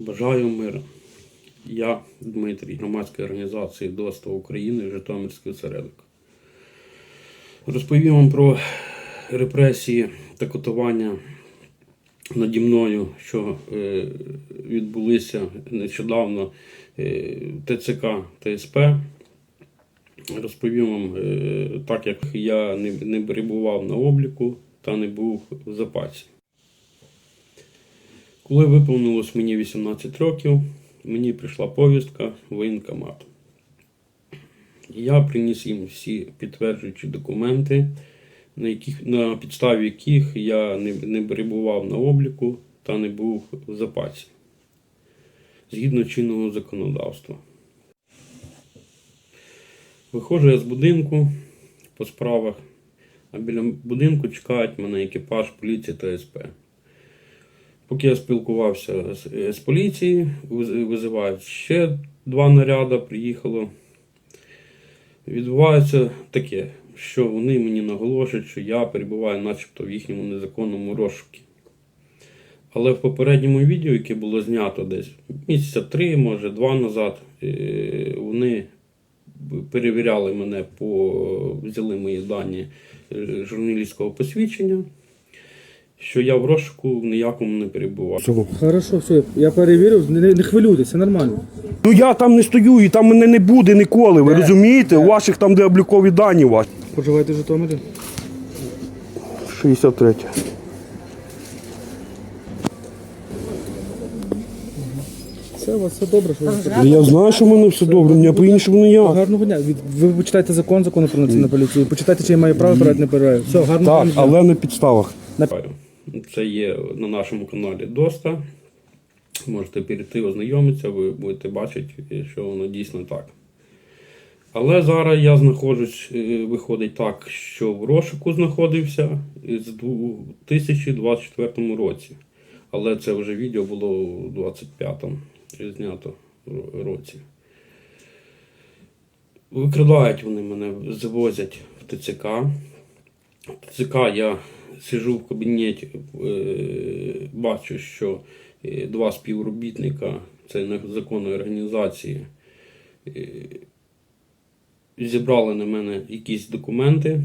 Бажаю миру. Я Дмитрій, громадської організації ДОСТА України, Житомирський осередок. Розповім вам про репресії та катування наді мною, що е, відбулися нещодавно е, ТЦК та СП. Розповім вам, е, так як я не, не перебував на обліку та не був в запасі. Коли виповнилось мені 18 років, мені прийшла повістка в воєнкомат. Я приніс їм всі підтверджуючі документи, на, яких, на підставі яких я не, не перебував на обліку та не був в запасі згідно чинного законодавства. Виходжу я з будинку по справах, а біля будинку чекають мене екіпаж поліції та СП. Поки я спілкувався з, з поліцією, визивають ще два наряди, приїхало. Відбувається таке, що вони мені наголошують, що я перебуваю начебто в їхньому незаконному розшуку. Але в попередньому відео, яке було знято десь місяця три, може два назад, е, вони перевіряли мене по взяли мої дані е, журналістського посвідчення, що я в розшуку в ніякому не перебував. Хорошо, все, я перевірив, не, не хвилюйтесь, все нормально. Ну я там не стою і там мене не буде ніколи. Ви Де? розумієте? У ваших там, де облікові дані ваші. Проживаєте в Житомирі? 63. Все, у вас все добре, що ви Ну, Я знаю, що в мене все добре, мені по-іншому не я. Гарного дня. Від- Ви почитайте закон, закон про національну поліцію. Почитайте, чи я маю право перед не перевіряю. Все, гарного Так, дня. але на підставах. Це є на нашому каналі Доста. Можете перейти, ознайомитися, ви будете бачити, що воно дійсно так. Але зараз я знаходжусь, е, виходить так, що в розшуку знаходився з 2024 році. Але це вже відео було у 25-му знято році. Викрадають вони мене, завозять в ТЦК. В ТЦК я сижу в кабінеті, е, бачу, що е, два співробітника цієї незаконної організації е, зібрали на мене якісь документи.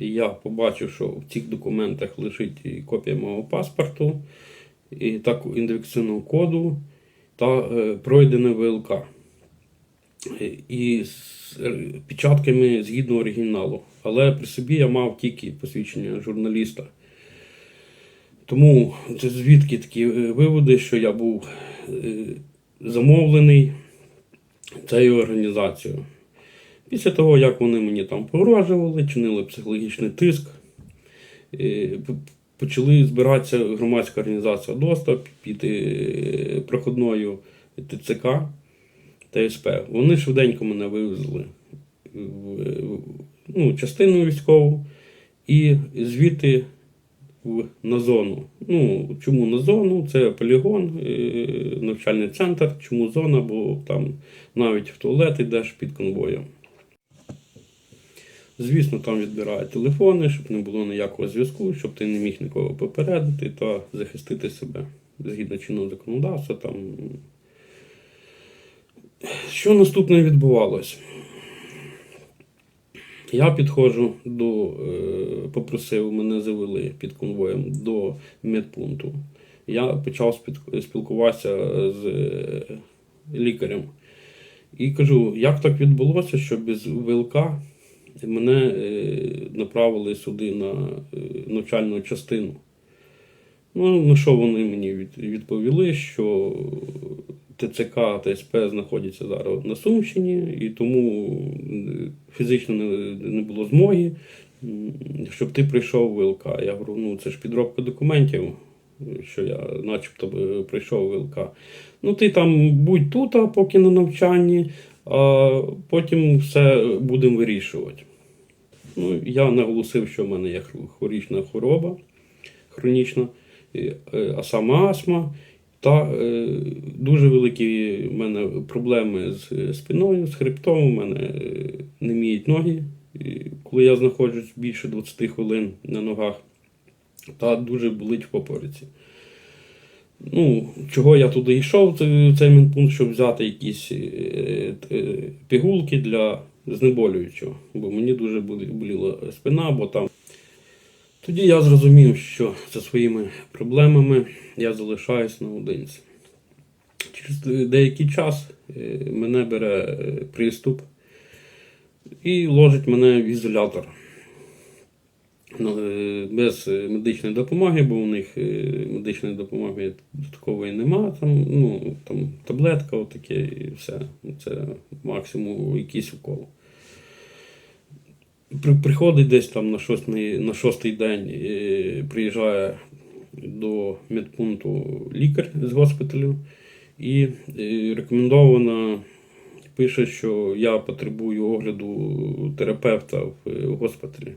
І я побачив, що в цих документах лежить і копія мого паспорту, і так ідентифікаційного коду та пройдене ВЛК. І з е, печатками згідно оригіналу. Але при собі я мав тільки посвідчення журналіста. Тому це звідки такі е, виводи, що я був е, замовлений цією організацією. Після того, як вони мені там погрожували, чинили психологічний тиск, почали збиратися громадська організація ДОСТА під проходною ТЦК та СП. Вони швиденько мене вивезли в, ну, частину військову і звідти в, на зону. Ну, чому на зону? Це полігон, е, навчальний центр. Чому зона? Бо там навіть в туалет йдеш під конвоєм. Звісно, там відбирають телефони, щоб не було ніякого зв'язку, щоб ти не міг нікого попередити та захистити себе згідно чинного законодавства. Там... Що наступне відбувалося? Я підходжу до, е, попросив, мене завели під конвоєм до медпункту. Я почав спілкуватися з е, лікарем. І кажу, як так відбулося, що без ВЛК мене е, направили сюди на навчальну частину. Ну, на що вони мені відповіли, що ТЦК та СП знаходяться зараз на Сумщині, і тому е, фізично не, було змоги, щоб ти прийшов в ВЛК. Я говорю, ну це ж підробка документів, що я начебто би прийшов в ВЛК. Ну ти там будь тут, а поки на навчанні, а потім все будемо вирішувати. Ну, я наголосив, що в мене є хронічна хвороба, хронічна, е, е, а саме астма. Та е, дуже великі в мене проблеми з е, спиною, з хребтом. У мене е, не міють ноги. І коли я знаходжусь більше 20 хвилин на ногах, та дуже болить в попереці. Ну, чого я туди йшов, в цей медпункт, щоб взяти якісь е, е, пігулки для знеболюючого, бо мені дуже боліла спина, бо там. Тоді я зрозумів, що зі своїми проблемами я залишаюсь наодинці. Через деякий час е, мене бере е, приступ і ложить мене в ізолятор. Ну, е, без медичної допомоги, бо у них медичної допомоги додаткової нема. Там, ну, там таблетка, отаке і все. Це максимум якийсь укол. При, приходить десь там на шостий, на шостий день, приїжджає до медпункту лікар з госпіталю і рекомендовано пише, що я потребую огляду терапевта в, госпіталі.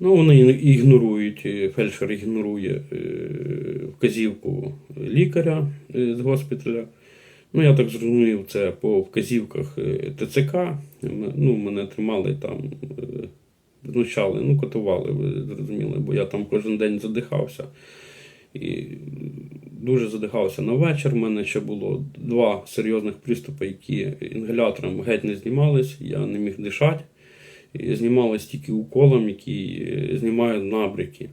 Ну, вони ігнорують, фельдшер ігнорує е, вказівку лікаря е, з госпіталя. Ну, я так зрозумів, це по вказівках е, ТЦК. Ну, мене тримали там, е, знущали, ну, котували, ви зрозуміли, бо я там кожен день задихався. І дуже задихався на вечір. У мене ще було два серйозних приступи, які інгалятором геть не знімались, я не міг дишати. Знімались тільки уколом, який е, знімає набряки.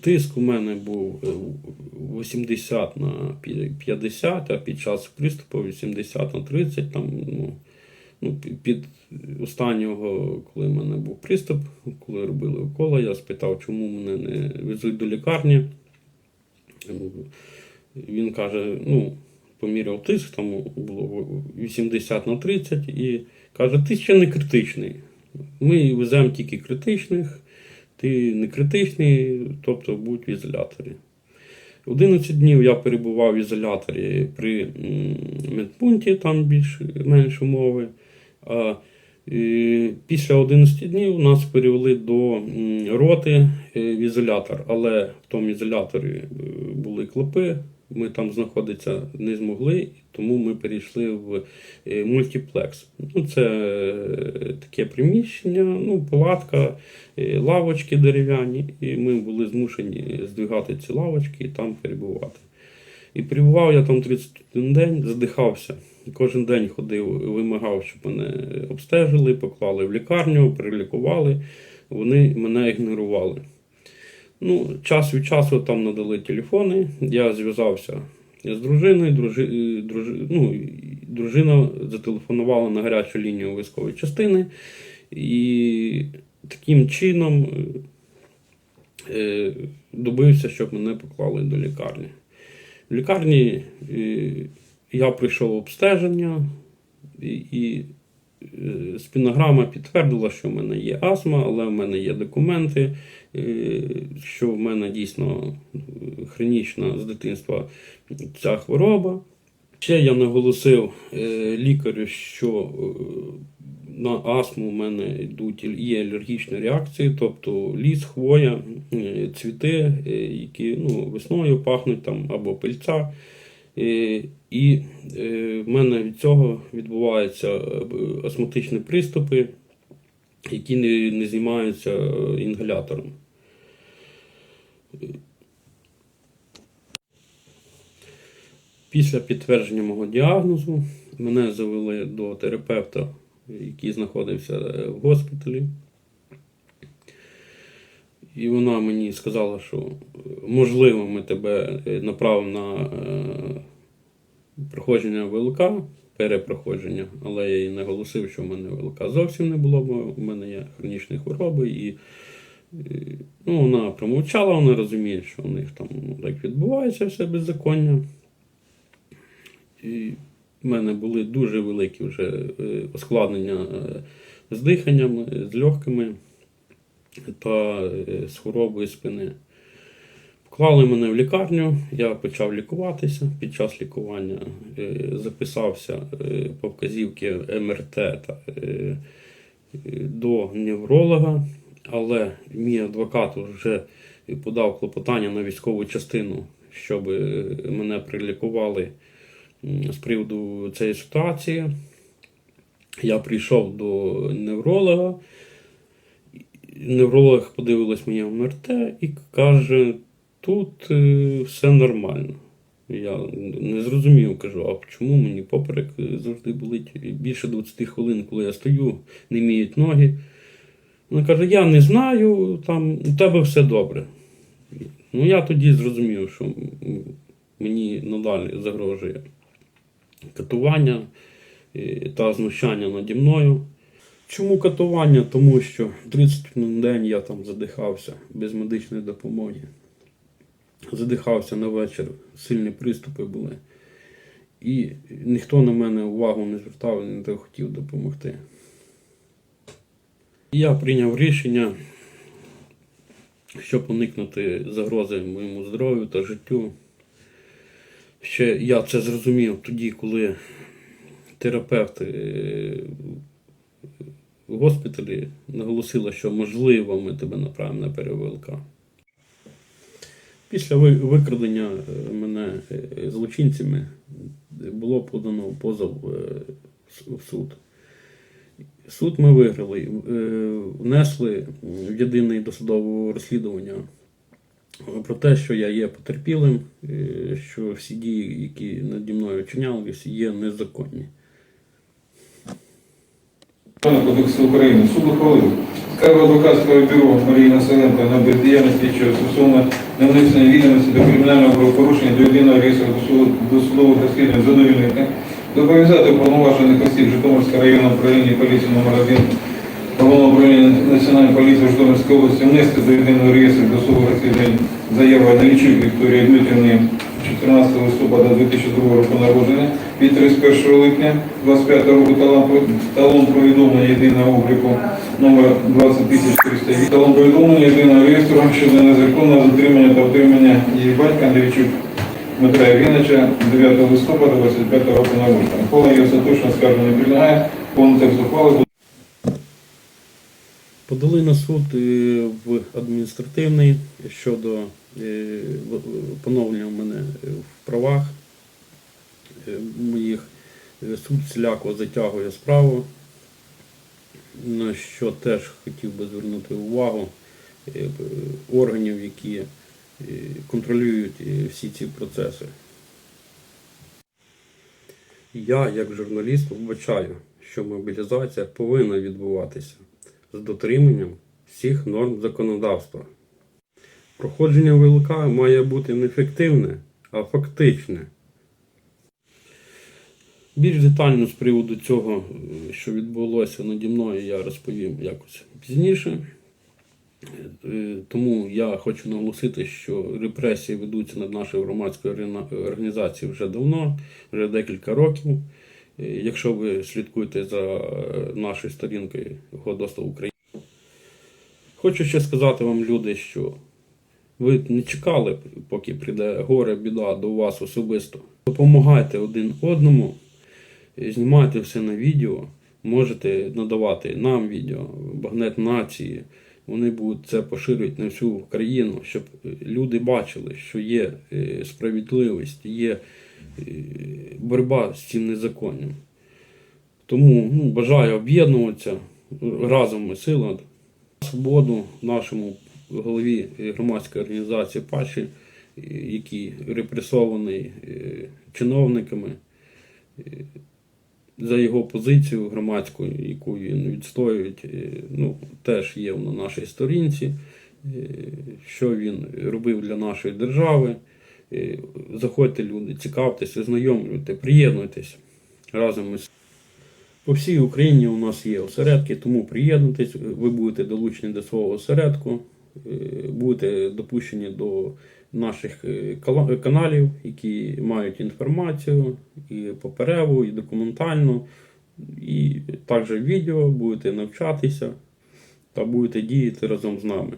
Тиск у мене був е, 80 на 50, а під час приступу 80 на 30. Там, ну, ну, під останнього, коли в мене був приступ, коли робили уколи, я спитав, чому мене не везуть до лікарні. Він каже, ну, поміряв тиск, там було 80 на 30, і каже, ти ще не критичний. Ми веземо тільки критичних, ти не критичний, тобто будь в ізоляторі. 11 днів я перебував в ізоляторі при медпункті, там більш-менш умови. А після 11 днів нас перевели до роти е, в ізолятор, але в тому ізоляторі е, були клопи, ми там знаходитися не змогли, тому ми перейшли в е, мультиплекс. Ну, це е, таке приміщення, ну, палатка, е, лавочки дерев'яні, і ми були змушені здвигати ці лавочки і там перебувати. І перебував я там 31 день, задихався. Кожен день ходив, вимагав, щоб мене обстежили, поклали в лікарню, перелікували. Вони мене ігнорували. Ну, час від часу там надали телефони. Я зв'язався з дружиною. Дружи, е, дружи, ну, дружина зателефонувала на гарячу лінію військової частини. І таким чином е, добився, щоб мене поклали до лікарні. В лікарні е, я пройшов обстеження, і, спінограма підтвердила, що в мене є астма, але в мене є документи, е, що в мене дійсно е, хронічна з дитинства ця хвороба. Ще я наголосив е, лікарю, що е, на астму в мене йдуть є алергічні реакції, тобто ліс, хвоя, е, цвіти, е, які ну, весною пахнуть там або пильця. Е, І е, в мене від цього відбуваються е, астматичні приступи, які не, не знімаються інгалятором. Після підтвердження мого діагнозу мене завели до терапевта, який знаходився в госпіталі. І вона мені сказала, що е, можливо ми тебе е, направимо на е, проходження ВЛК, перепроходження, але я їй наголосив, що в мене ВЛК зовсім не було, бо в мене є хронічні хвороби. І ну, вона промовчала, вона розуміє, що у них там ну, так відбувається все беззаконня. І в мене були дуже великі вже ускладнення з диханням, з легкими та е, з хворобою спини. Поклали мене в лікарню, я почав лікуватися. Під час лікування е, записався е, по вказівки МРТ та, до невролога, але мій адвокат вже подав клопотання на військову частину, щоб мене прилікували з приводу цієї ситуації. Я прийшов до невролога. Невролог подивилась моє МРТ і каже, тут е, все нормально. Я не зрозумів, кажу, а чому мені поперек завжди болить більше 20 хвилин, коли я стою, не міють ноги. Вона каже, я не знаю, там у тебе все добре. Ну я тоді зрозумів, що мені надалі загрожує катування е, та знущання наді мною. Чому катування? Тому що 30 на день я там задихався без медичної допомоги. Задихався на вечір, сильні приступи були. І ніхто на мене увагу не звертав і не захотів допомогти. Я прийняв рішення, щоб уникнути загрози моєму здоров'ю та життю. Ще я це зрозумів тоді, коли терапевт е, в госпіталі наголосила, що можливо ми тебе направимо на ПРВЛК. Після викрадення е, мене е, злочинцями було подано позов е, в суд. Суд ми виграли, е, внесли в єдине досудове розслідування про те, що я є потерпілим, е, що всі дії, які наді мною вчинялися, є незаконні. Кодексу України суд ухвалив. Скаргу адвокатського бюро Марії Населенко на бездіяльність що стосовно невнесення відомості до кримінального правопорушення до єдиного реєстру досуд- досудових розслідувань задовільнити, зобов'язати уповноважених осіб Житомирського районного управління поліції номер 1 Головного управління Національної поліції Житомирської області внести до єдиного реєстру досудових розслідувань заяву Аналічук Вікторії Дмитрівни 14 листопада 2002 року народження. Від 31 липня 25 року талон, повідомлення єдиного обліку номер 20408, талон повідомлення єдиного реєстру щодо незаконного затримання та утримання її батька Андрійчук Дмитра Євгеновича 9 листопада 25 року народження. Коли її остаточно скаржу не підлягає, повний текст ухвали буде Подали на суд в адміністративний щодо е, поновлення в мене е, в правах е, моїх. Суд всіляко затягує справу, на що теж хотів би звернути увагу органів, які контролюють всі ці процеси. Я, як журналіст, вбачаю, що мобілізація повинна відбуватися з дотриманням всіх норм законодавства. Проходження ВЛК має бути не фіктивне, а фактичне. Більш детально з приводу цього, що відбулося наді мною, я розповім якось пізніше. Е, Тому я хочу наголосити, що репресії ведуться над нашою громадською організацією вже давно, вже декілька років. Е, Якщо ви слідкуєте за е, нашою сторінкою Ходоста України. Хочу ще сказати вам, люди, що ви не чекали, поки прийде горе, біда до вас особисто. Допомагайте один одному, е, знімайте все на відео, можете надавати нам відео, багнет нації. Вони будуть це поширювати на всю країну, щоб люди бачили, що є справедливість, є боротьба з цим незаконням. Тому ну, бажаю об'єднуватися разом ми сила. Свободу нашому голові громадської організації Паші, який репресований е, чиновниками е, за його позицію громадську, яку він відстоює, е, ну, теж є на нашій сторінці, що він робив для нашої держави. Е, Заходьте, люди, цікавтеся, знайомлюйте, приєднуйтесь. Разом ми по всій Україні у нас є осередки, тому приєднуйтесь, ви будете долучені до свого осередку, е, будете допущені до наших е, каналів, які мають інформацію і папереву, і документальну, і також відео, будете навчатися та будете діяти разом з нами.